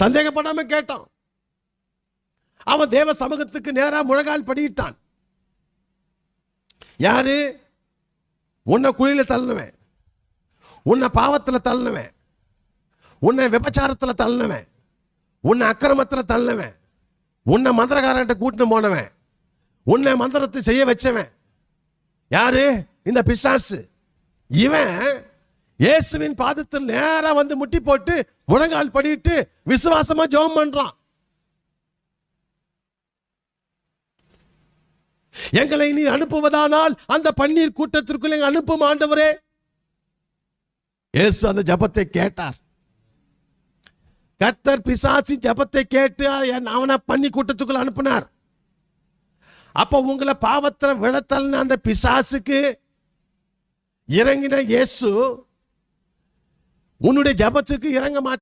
சந்தேகப்படாம கேட்டான். அவன் தேவ சமூகத்துக்கு நேரா முழங்கால் படியிட்டான். யாரு? உன்னை குழியில தள்ளினவன். உன்னை பாவத்துல தள்ளினவன். உன்னை விபச்சாரத்துல தள்ளினவன். உன்னை அக்கிரமத்துல தள்ளினவன். உன்னை மந்திரக்காரன்ட்ட கூட்டின்னு போனவன். உன்னை மந்திரத்தை செய்ய வச்சவன். யாரு? இந்த பிசாசு. இவன் இயேசுவின் பாதத்தில் நேரா வந்து முட்டி போட்டு முழங்கால் படிட்டு விசுவாசமா ஜெபம் பண்றான். எங்களை நீ அனுப்புவதானால் அந்த பன்னீர் கூட்டத்திற்குள் எங்க அனுப்பும் ஆண்டவரே. இயேசு அந்த ஜெபத்தை கேட்டார். கர்த்தர் பிசாசி ஜெபத்தை கேட்டு என் அவனை பண்ணி கூட்டத்துக்குள் அனுப்பினார். அப்போ உங்களை பாவத்தில் விழத்தல்னு அந்த பிசாசுக்கு இறங்கின இயேசு உன்னுடைய ஜபத்துக்கு இறங்க மாட்டேன்.